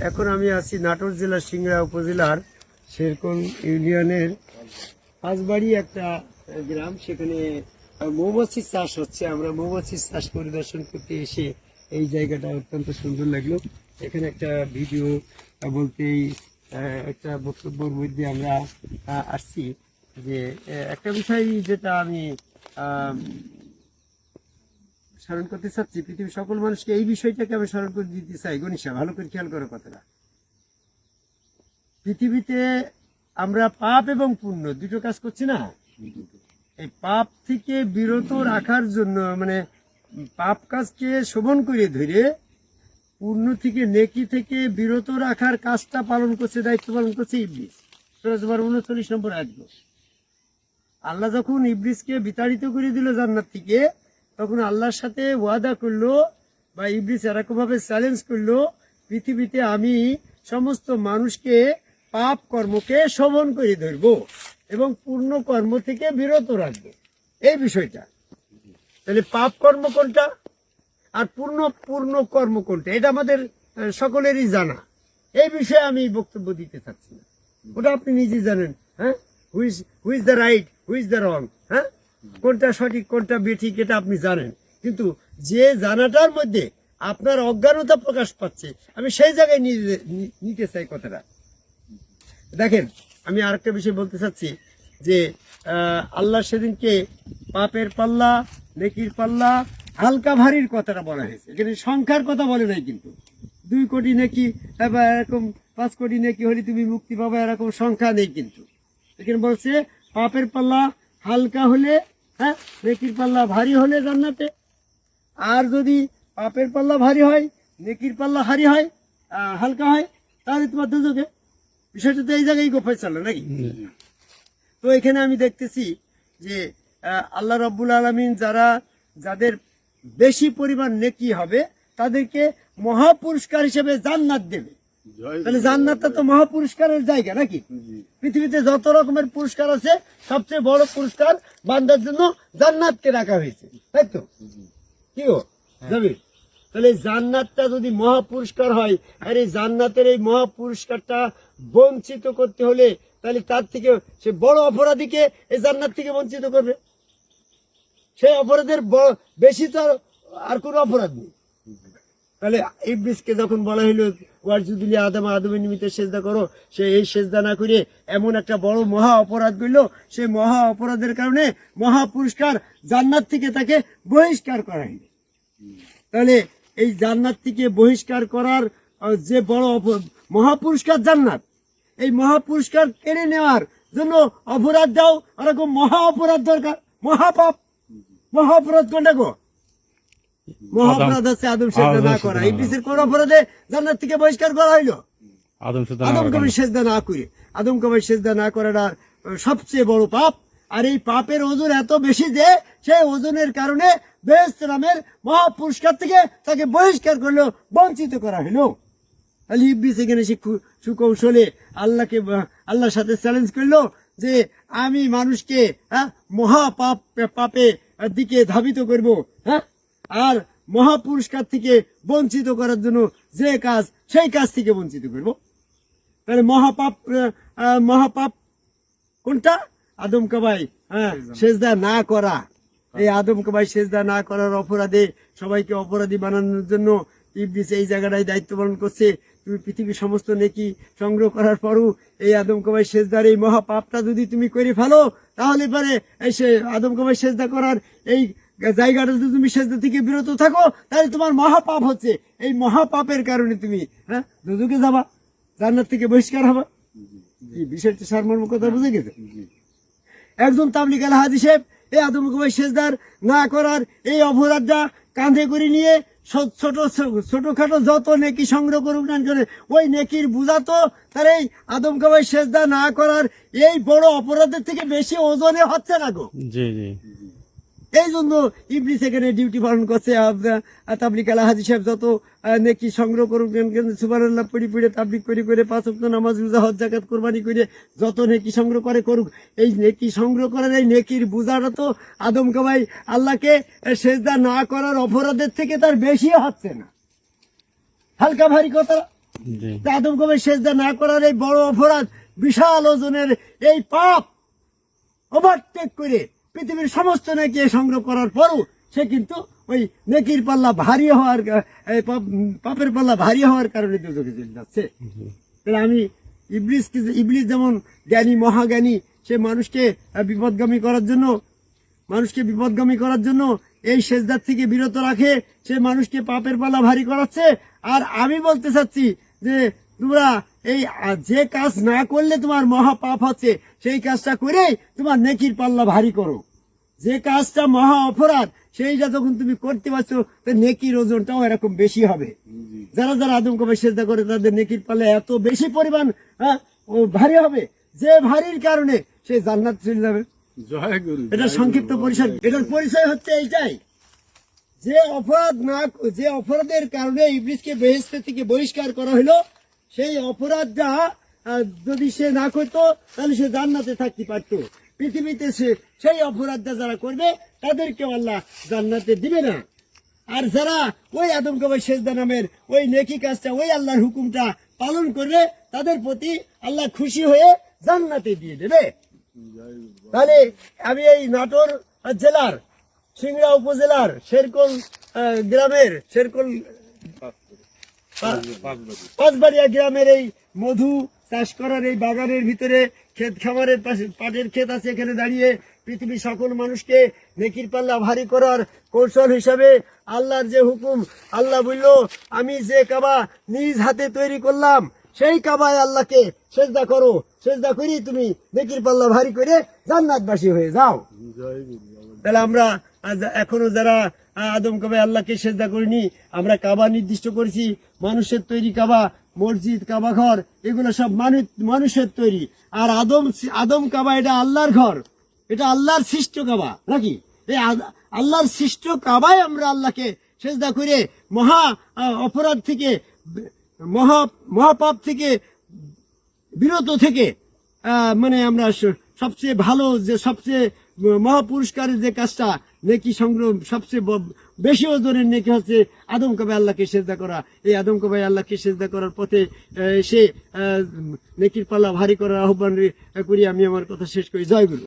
এখন আমি আছি নাটোর জেলার সিংড়া উপজেলার শেরকন ইউনিয়নের পাঁচবাড়ি একটা গ্রাম। সেখানে মৌমাছির চাষ হচ্ছে। আমরা মৌমাছির চাষ পরিদর্শন করতে এসে এই জায়গাটা অত্যন্ত সুন্দর লাগল। এখানে একটা ভিডিও বলতেই আহ, একটা বক্তব্যের মধ্যে আমরা আসছি যে একটা বিষয় যেটা আমি স্মরণ করতে চাচ্ছি, পৃথিবীর সকল মানুষকে এই বিষয়টাকে আমি স্মরণ করে দিতে চাই। গণিসা ভালো করে খেয়াল করো কথাটা। পৃথিবীতে আমরা পাপ এবং পুণ্য দুটো কাজ করছি না? এই পাপ থেকে বিরত রাখার জন্য মানে পাপ কাজকে শোভন করে ধরে পূর্ণ থেকে নেকি থেকে বিরত রাখার কাজটা পালন করছে, দায়িত্ব পালন করছে ইবলিস। উনচল্লিশ নম্বর একদম আল্লাহ যখন ইবলিসকে বিতাড়িত করে দিল জান্নাত থেকে তখন আল্লাহর সাথে ওয়াদা করল বা ইবলিস এরকম ভাবে চ্যালেঞ্জ করল, পৃথিবীতে আমি সমস্ত মানুষকে পাপ কর্মকে শোভন করে ধরব এবং পূর্ণ কর্ম থেকে বিরত রাখব। এই বিষয়টা। তাহলে পাপ কর্ম কোনটা? আর পূর্ণ পূর্ণ কর্ম কোনটা? এটা আমাদের সকলেরই জানা। এই বিষয়ে আমি বক্তব্য দিতে চাচ্ছি না। ওটা আপনি নিজে জানেন হ্যাঁ? Who's who's the right who's the wrong হ্যাঁ? কোনটা সঠিক, কোনটা বেঠিক, এটা আপনি জানেন। কিন্তু যে জানাটার মধ্যে আপনার অজ্ঞানতা প্রকাশ পাচ্ছে, আমি সেই জায়গায় নিতে চাই কথাটা। দেখেন, আমি আরেকটা বিষয় বলতে চাচ্ছি যে আল্লাহ সেদিনকে পাপের পাল্লা, নেকির পাল্লা, হালকা ভারীর কথাটা বলা হয়েছে। এখানে সংখ্যার কথা বলে নাই কিন্তু। দুই কোটি নেকি এরকম পাঁচ কোটি নেকি হলে তুমি মুক্তি পাবে, এরকম সংখ্যা নেই কিন্তু। এখানে বলছে, পাপের পাল্লা হালকা হলে হ্যাঁ নেকির পাল্লা ভারী হলে জান্নাতে। আর যদি পাপের পাল্লা ভারী হয় নেকির পাল্লা হারি হয় হালকা হয় তাহলে তোমার দুজকে বিষয়টা তো এই জায়গায় গোফায় চলে নাকি? তো এখানে আমি দেখতেছি যে আল্লাহ রব্বুল আলমিন যারা যাদের বেশি পরিমাণ নেকি হবে তাদেরকে মহাপুরস্কার হিসেবে জান্নাত দেবে। তাহলে জান্নাতটা তো মহাপুরস্কারের জায়গা নাকি? পৃথিবীতে যত রকমের পুরস্কার আছে সবচেয়ে বড় পুরস্কার বান্দার জন্য জান্নাতকে রাখা হয়েছে তাই তো? কি গো? তাহলে জান্নাতটা যদি মহাপুরস্কার হয় আর এই জান্নাতের এই মহাপুরস্কারটা বঞ্চিত করতে হলে তাহলে তার থেকে সে বড় অপরাধীকে এই জান্নাত থেকে বঞ্চিত করবে। সেই অপরাধের বেশি তো আর কোনো অপরাধ নেই। তাহলে ইবলিসকে যখন বলা হইল, ওয়ারজুদুলি আদম, আদমের নিমিত্তে সেজদা করো সে এই সেজদা না করে এমন একটা বড় মহা অপরাধ করল। সেই মহা অপরাধের কারণে মহা পুরস্কার জান্নাত থেকে তাকে বহিষ্কার করা হইল। তাহলে এই জান্নাত থেকে বহিষ্কার করার যে বড় অপ- মহাপুরস্কার জান্নাত, এই মহাপুরস্কার কেড়ে নেওয়ার জন্য অপরাধ দাও। ওরকম মহা অপরাধ দরকার। মহাপাপ। মহা অপরাধ কোনটা গো? মহা অপরাধ আদম সেজদা না করা। ইবলিসের কোন অপরাধে জান্নাত থেকে বহিষ্কার করা হইল? আদম সুতরাং আদম কবির সেজদা না করে। আদম কবির সেজদা না করাটা সবচেয়ে বড় পাপ। আর এই পাপের ওজন এত বেশি যে সেই ওজনের কারণে বেহেস্ত নামের মহাপুরস্কার থেকে তাকে বহিষ্কার করল বঞ্চিত করা হলো তাহলে ইবলিস এখানে সে সুকৌশলে আল্লাহকে আল্লাহর সাথে চ্যালেঞ্জ করল যে আমি মানুষকে হ্যাঁ মহা পাপ পাপে দিকে ধাবিত করব হ্যাঁ? আর মহাপুরস্কার থেকে বঞ্চিত করার জন্য যে কাজ সেই কাজ থেকে বঞ্চিত করব। তাহলে মহাপাপ মহাপাপ কোনটা? আদম কাবাই হ্যাঁ সেজদা না। করা। এই আদম কাবাই সেজদা না করার অপরাধে সবাইকে অপরাধী বানানোর জন্য ইবলিস এই জায়গাটায় দায়িত্ব পালন করছে। তুমি পৃথিবীর সমস্ত নেকি সংগ্রহ করার পরও এই আদম কাবাই সেজদার এই মহাপাপটা যদি তুমি করে ফেলো তাহলে পরে এই সে আদম কাবাই সেজদা করার এই জায়গাটা যদি তুমি সেজদা থেকে বিরত থাকো তাহলে তোমার মহাপাপ হচ্ছে। এই মহাপাপের কারণে তুমি হ্যাঁ দুদুকে যাবা জান্নাত থেকে বহিষ্কার হবা। এই বিষয়টি সারমর্ম কথা বুঝে গেছে? একজন তাবলিক আল হাজি সাহেব এই আদম কুমার সেজদার না করার এই অপরাধটা কাঁধে করে নিয়ে ছোট ছোটখাটো যত নেকি সংগ্রহ করুক না করে ওই নেকির বুঝা তো তার এই আদম কাবাই সেজদা না করার এই বড় অপরাধের থেকে বেশি ওজনে হচ্ছে না গো। জি জি। এই জন্য ইবলিস এখানে ডিউটি পালন করছে তাবলিক আলা হাজি সাহেব যত নেকি সংগ্রহ করুক সুবারাল্লাহ পড়ি পড়ে তাবলিক করে করে পাঁচ ওয়াক্ত নামাজ রোজা হজ জাকাত কোরবানি করে যত নেকি সংগ্রহ করে করুক। এই নেকি সংগ্রহ করার এই নেকির বুঝাটা তো আদম কাবাই আল্লাহকে সেজদা না করার অপরাধের থেকে তার বেশি হচ্ছে না। হালকা ভারী কথা। আদম কবে সেজদা না করার এই বড় অপরাধ বিশাল ওজনের এই পাপ ওভারটেক করে পৃথিবীর সমস্ত নেকি সংগ্রহ করার পরও সে কিন্তু ওই নেকির পাল্লা ভারী হওয়ার পাপ- পাপের পাল্লা ভারী হওয়ার কারণে দুটোকে চলে যাচ্ছে। আমি ইবলিস ইবলিস যেমন জ্ঞানী, মহাজ্ঞানী, সে মানুষকে বিপদগামী করার জন্য, মানুষকে বিপদগামী করার জন্য এই সেজদার থেকে বিরত রাখে, সে মানুষকে পাপের পাল্লা ভারী করাচ্ছে। আর আমি বলতে চাচ্ছি যে তোমরা এই যে কাজ না করলে তোমার মহা পাপ হচ্ছে সেই কাজটা করে তোমার নেকির পাল্লা ভারী করো। যে কাজটা মহা অপরাধ সেইটা যখন তুমি করতে পারছ তো নেকির ওজনটাও এরকম বেশি হবে। যারা যারা আদম কবে সেজদা করে তাদের নেকির পাল্লা এত বেশি পরিমাণ ও ভারী হবে যে ভারীর কারণে সে জান্নাত চলে যাবে। এটা সংক্ষিপ্ত পরিচয় এটার পরিচয় হচ্ছে এইটাই। যে অপরাধ না যে অপরাধের কারণে ইবলিসকে বেহেস্ত থেকে বহিষ্কার করা হলো সেই অপরাধটা যদি সে না করতো, তাহলে সে জান্নাতে থাকতে পারতো। পৃথিবীতে সে সেই অপরাধটা যারা করবে তাদেরকে আল্লাহ জান্নাতে দিবে না। আর যারা ওই আদম কবাই সেজদা নামের ওই নেকি কাজটা, ওই আল্লাহর হুকুমটা পালন করবে, তাদের প্রতি আল্লাহ খুশি হয়ে জান্নাতে দিয়ে দেবে। তাহলে আমি এই নাটোর জেলার, সিংড়া উপজেলার, শেরকল গ্রামের, শেরকল পাঁচবাড়িয়া গ্রামের এই মধু চাষ করার এই বাগানের ভিতরে ক্ষেত খামারের পাশে পাটের ক্ষেত আছে এখানে দাঁড়িয়ে পৃথিবীর সকল মানুষকে নেকির পাল্লা ভারী করার কৌশল হিসাবে আল্লাহর যে হুকুম আল্লাহ বলল আমি যে কাবা নিজ হাতে তৈরি করলাম সেই কাবায় আল্লাহকে সেজদা করো সেজদা করি তুমি নেকির পাল্লা ভারী করে জান্নাতবাসী হয়ে যাও। তাহলে আমরা এখনও যারা আদম কাবে আল্লাহকে সেজদা করিনি, আমরা কাবা নির্দিষ্ট করেছি, মানুষের তৈরি কাবা, মসজিদ, কাবা ঘর, এগুলো সব মানুষ, মানুষের তৈরি। আর আদম আদম কাবা এটা আল্লাহর ঘর, এটা আল্লাহর সৃষ্ট কাবা, নাকি? এই আল্লাহর সৃষ্ট কাবায় আমরা আল্লাহকে সেজদা করে মহা অপরাধ থেকে, মহা, মহাপাপ থেকে বিরত থেকে মানে আমরা সবচেয়ে ভালো যে, সবচেয়ে মহাপুরস্কারের যে কাজটা নেকি সংগ্রহ সবচেয়ে বেশি ওজনের নেকি হচ্ছে আদম কবে আল্লাহকে সেজদা করা। এই আদম কবে আল্লাহকে সেজদা করার পথে সে নেকির পাল্লা ভারী করার আহ্বান করি আমি আমার কথা শেষ করি। জয় গুরু।